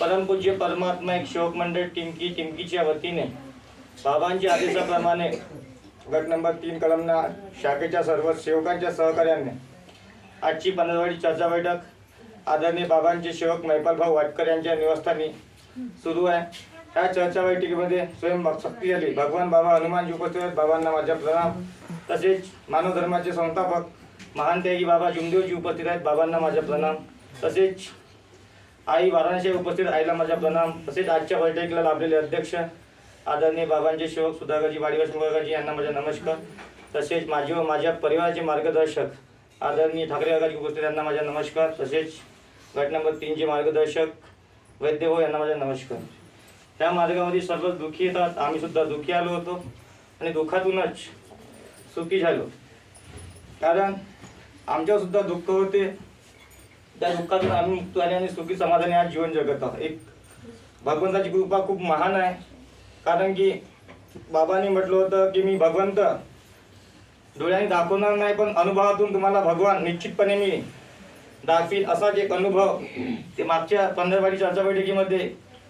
परमपूज्य परमात्मा एक शोक मंडळ टिमकी टिमकीच्या वतीने. बाबांच्या आदेशाप्रमाणे गट नंबर तीन कलमना शाखेच्या सर्व सेवकांच्या सहकार्याने आजची पंधरवाडी चर्चा बैठक आदरणीय बाबांचे सेवक मैपाल भाऊ वाटकर यांच्या निवासस्थानी सुरू आहे. ह्या चर्चा बैठकीमध्ये स्वयं शक्ती झाली भगवान बाबा हनुमानजी उपस्थित आहेत बाबांना माझ्या प्रणाम. तसेच मानव धर्माचे संस्थापक महान त्यागी बाबा जुमदेवजी उपस्थित आहेत बाबांना माझ्या प्रणाम. तसेच आई वाराणसी उपस्थित आईला माझा प्रणाम. तसेच आजच्या बैठकीला लाभलेले अध्यक्ष आदरणीय बाबांचे सेवक सुधाकरजी वाडीवर मुगाजी यांना माझा नमस्कार. तसेच माझे व माझ्या परिवाराचे मार्गदर्शक आदरणीय ठाकरे काकाजी उपस्थित यांना माझा नमस्कार. तसेच गट नंबर तीनचे मार्गदर्शक वैद्य हो यांना माझा नमस्कार. त्या मार्गामध्ये सर्व दुःखी येतात. आम्ही सुद्धा दुःखी आलो होतो आणि दुःखातूनच सुखी झालो. कारण आमच्यासुद्धा दुःख होते. त्या दुःखातून आम्ही मुक्त झाले आणि सुखी समाधानी आज जीवन जगत आहोत. एक भगवंताची कृपा खूप महान आहे. कारण की बाबांनी म्हटलं होतं की मी भगवंत. डोळ्याने दाखवणार नाही पण अनुभवातून तुम्हाला भगवान निश्चितपणे मी दाखवीन. असाच एक अनुभव ते मागच्या पंधरवाडी चर्चा बैठकीमध्ये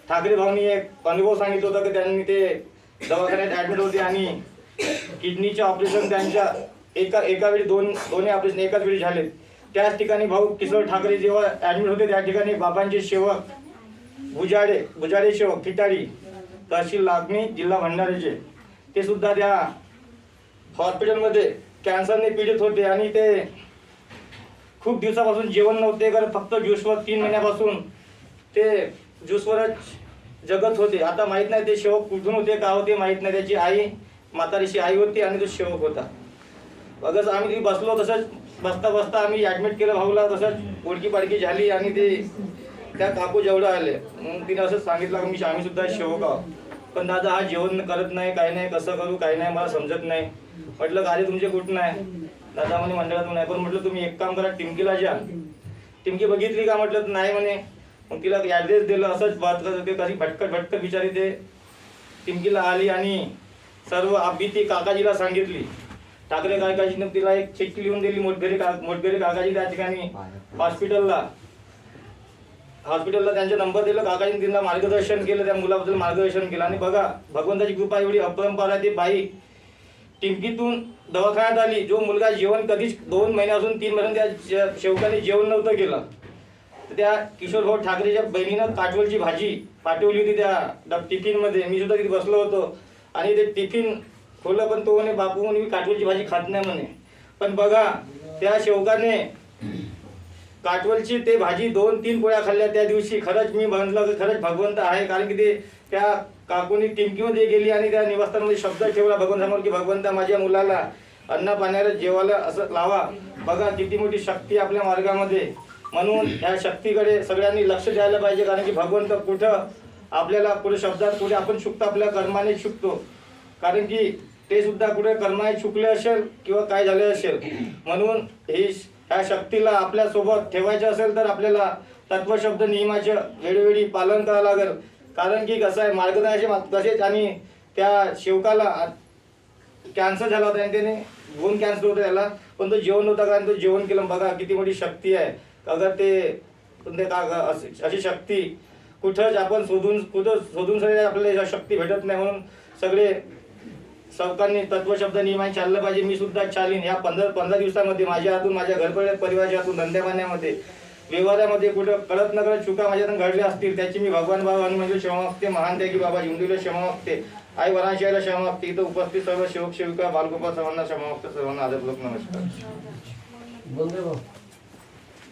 ठाकरे भाऊनी एक अनुभव सांगितलं होता की त्यांनी ते दवाखान्यात ॲडमिट होते आणि किडनीचे ऑपरेशन त्यांच्या एका एका वेळी दोन दोन्ही ऑपरेशन एकाच वेळी झाले. त्याच ठिकाणी भाऊ किशोर ठाकरे जेव्हा ॲडमिट होते त्या ठिकाणी बाबांचे सेवक भुजाडे भुजाडे सेवक फिटारी तहसील लागणी जिल्हा भंडाऱ्याचे. ते सुद्धा त्या हॉस्पिटलमध्ये कॅन्सरने पीडित होते आणि ते खूप दिवसापासून जेवण नव्हते कारण फक्त ज्यूसवर तीन महिन्यापासून ते ज्यूसवरच जगत होते आता माहीत नाही ते शेवक कुठून होते का होते माहीत नाही. त्याची आई म्हातारीची आई होती आणि तो शेवक होता. बघच आम्ही तिथे बसलो तसंच बसता बसता आम्ही ॲडमिट केलं भाऊला तसंच ओळखी पाडकी झाली आणि ते त्या काकू जेवढं आले मग तिने असं सांगितलं की मी आम्ही सुद्धा शेवक आहोत. पण दादा हा जेवण करत नाही काय नाही कसं करू काही नाही मला समजत नाही. म्हटलं गाडी तुमचे कुठं आहे? दादा म्हणे मंडळातून नाही पण म्हटलं तुम्ही एक काम करा टिमकीला जा. टिमकी बघितली का? म्हटलं तर नाही. म्हणे मग तिला ॲड्रेस दिलं असंच बात करत होते. कशी भटकत भटकत बिचारी ते टिमकीला आली आणि सर्व आबी ती काकाजीला सांगितली. ठाकरे काकाजीनं तिला एक चिठ्ठी लिहून दिली मोठघरी का मोठघरी काकाजी त्या ठिकाणी हॉस्पिटलला हॉस्पिटलला त्यांचा नंबर दिला काकाजीने तिला मार्गदर्शन केलं त्या मुलाबद्दल मार्गदर्शन केलं. आणि बघा भगवंताची कृपा एवढी अपरंपार आहे ती बाई टिमकीतून दवाखान्यात आली. जो मुलगा जेवण कधीच दोन महिन्यापासून तीन महिने त्या शेवकाने जेवण नव्हतं केलं. तर त्या किशोर भाऊ ठाकरेच्या बहिणीनं काटवलची भाजी पाठवली होती त्या टिफिनमध्ये. मी सुद्धा तिथे बसलो होतो. आणि ते टिफिन खोललं पण तो म्हणे बापू म्हणे मी काटवलची भाजी खात नाही म्हणे. पण बघा त्या शेवकाने काटवलची ते भाजी दोन तीन पोळ्या खाल्ल्या त्या दिवशी. खरंच मी म्हटलं की खरंच भगवंत आहे. कारण की ते त्या काकूनी टिमकीमध्ये गेली आणि त्या निवासस्थानमध्ये शब्द ठेवला भगवंतासमोर की भगवंता माझ्या मुलाला अन्न पाण्याला जेवायला असं लावा. बघा किती मोठी शक्ती आपल्या मार्गामध्ये. म्हणून ह्या शक्तीकडे सगळ्यांनी लक्ष द्यायला पाहिजे कारण की भगवंत कुठं आपल्याला कुठे शब्दात कुठे आपण चुकतो आपल्या कर्माने चुकतो. कारण की ते सुद्धा कुठे कर्माने चुकले असेल किंवा काय झाले असेल. म्हणून ही ह्या शक्तीला आपल्यासोबत ठेवायचं असेल तर आपल्याला तत्वशब्द नियमाचं वेळोवेळी पालन करावं लागेल. कारण की कसं आहे मार्गदर्शनाचे तसेच आणि त्या शेवकाला कॅन्सर झाला होता आणि त्याने गुण कॅन्सर होतं त्याला पण तो जेवण होता कारण तो जेवण केलं. बघा किती मोठी शक्ती आहे. अगर ते पण का अशी अशी शक्ती कुठंच आपण शोधून कुठं शोधून सगळे आपल्याला शक्ती भेटत नाही म्हणून सगळे सरकारने तत्वशब्द नियमाने चाललं पाहिजे. मी सुद्धा चालीन. या पंधरा पंधरा दिवसामध्ये माझ्या हातून माझ्या घर परिवाराच्या हातून धंद्यापाण्यामध्ये व्यवहारामध्ये कुठं कळत न कळत चुका माझ्यातून घडल्या असतील त्याची मी भगवान बाबा हनुमान क्षमा मागते महान त्यागी बाबा हिंदूला क्षमा मागते आई वरांशाला क्षमा मागते. इथं उपस्थित सर्व शिवक सेविका बालगोपाल सर्वांना क्षमा मागते. सर्वांना आदरपूर्वक नमस्कार. बोल भाऊ.